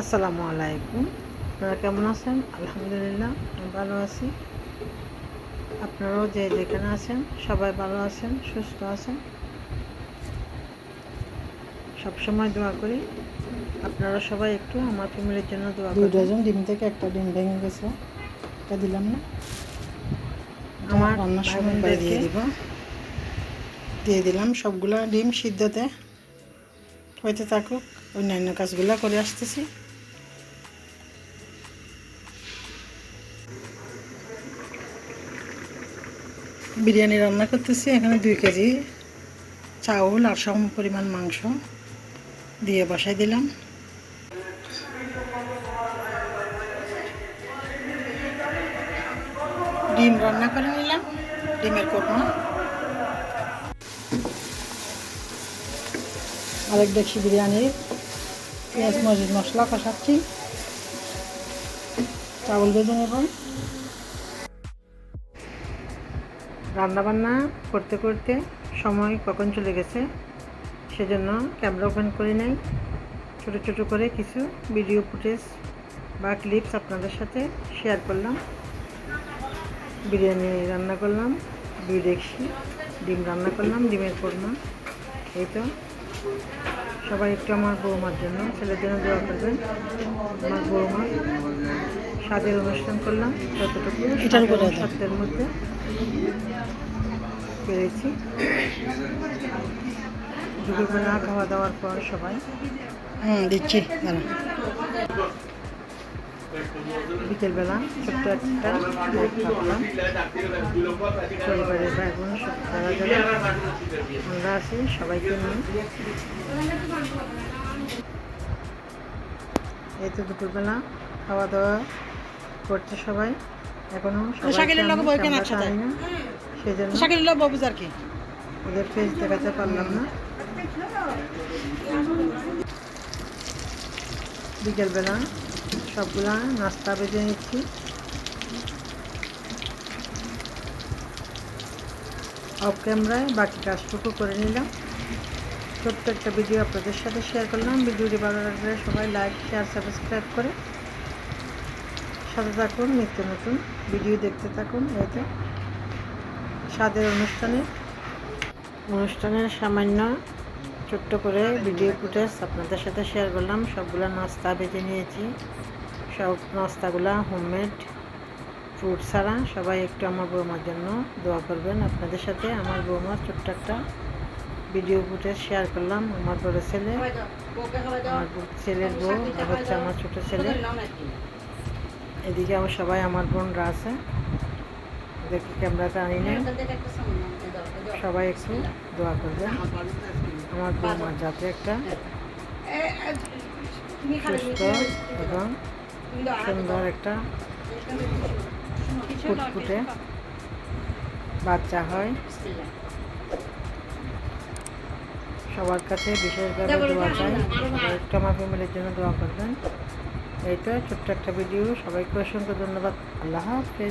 আসসালামু আলাইকুম। আপনারা কেমন আছেন? আলহামদুলিল্লাহ আমি ভালো আছি। আপনারাও যে যেখানে আছেন সবাই ভালো আছেন সুস্থ আছেন। সবসময় দোয়া করি আপনারা সবাই একটু আমার ফ্যামিলির জন্য দোয়া করবেন ডজন ডিম থেকে একটা ডিম ভেঙে গেছে। এটা দিলাম না। আমার রান্নার সময় দিয়ে দিব। দিয়ে দিলাম সবগুলা ডিম সিদ্ধতে। হইতে থাকুক অন্যান্য কাজগুলো করে আসতেছি। বিরিয়ানি রান্না করতেছি। এখানে দুই কেজি চাউল আর সম পরিমাণ মাংস দিয়ে বসাই দিলাম। ডিম রান্না করে নিলাম, ডিমের কোরমা। আরেক দেখছি বিরিয়ানি, পেঁয়াজ, মরিচ মশলা কষাচ্ছি। চাউল ভেজে নেব। রান্না বান্না করতে করতে সময় কখন চলে গেছে সেজন্য ক্যামেরা ওপেন করে নেই। ছোট ছোট করে কিছু ভিডিও ফুটেজ বা ক্লিপস আপনাদের সাথে শেয়ার করলাম। বিরিয়ানি রান্না করলাম দুই ডেকসি ডিম রান্না করলাম ডিমের কোরমা। এই তো। সবাই একটু আমার বৌমার জন্য ছেলের জন্য দোয়া করবেন। আমার বৌমা স্বাদের অনুষ্ঠান করলাম যতটুকু। সত্যের মধ্যে। পেরেছি। দুপুরবেলা খাওয়া দাওয়ার পর সবাই। হুম দিচ্ছি বিকেলবেলা ছোট্ট একটা লাইট পরিবারের ভাই বোন সব যারা যারা আমরা আছি সবাইকে নিয়ে। এই তো দুপুরবেলা খাওয়া দাওয়া করছে সবাই। এখনও শাকিলের লগে বই কেন একসাথে? সেই জন্য শাকিল বাবুজ আর কি? ওদের ফেস দেখাতে পারলাম না। বিকেলবেলা সবগুলা নাস্তা বেজে নিচ্ছি। অফ ক্যামেরায় বাকি কাজটুকু করে নিলাম। ছোট্ট একটা ভিডিও আপনাদের সাথে শেয়ার করলাম। ভিডিওটি ভালো লাগলে সবাই লাইক শেয়ার সাবস্ক্রাইব করে সাথে থাকুন নিত্য নতুন ভিডিও দেখতে থাকুন এতে। স্বাদের অনুষ্ঠানে। অনুষ্ঠানের সামান্য ছোট্ট করে ভিডিও ফুটেজ আপনাদের সাথে শেয়ার করলাম। সবগুলো নাস্তা বেজে নিয়েছি। সব নাস্তাগুলো হোমমেড ফ্রুট ছাড়া সবাই একটু আমার বৌমার জন্য দোয়া করবেন। আপনাদের সাথে আমার বৌমার ছোট্ট একটা ভিডিও ফুটেজ শেয়ার করলাম। আমার বড় ছেলে আমার ছেলের বউ হচ্ছে আমার ছোট ছেলে। এদিকে আমার সবাই আমার বোনরা আছে ওদেরকে ক্যামেরাটা আনি নাই। সবাই একটু দোয়া করবে। আমার বৌমার যাতে একটা। সুস্থ এবং সুন্দর একটা ফুটফুটে বাচ্চা হয়। সবার কাছে বিশেষভাবে দোয়া চাই। একটু আমার ফ্যামিলির জন্য দোয়া করবেন। এই তো ছোট্ট একটা ভিডিও সবাইকে অসংখ্য ধন্যবাদ। আল্লাহ হাফেজ।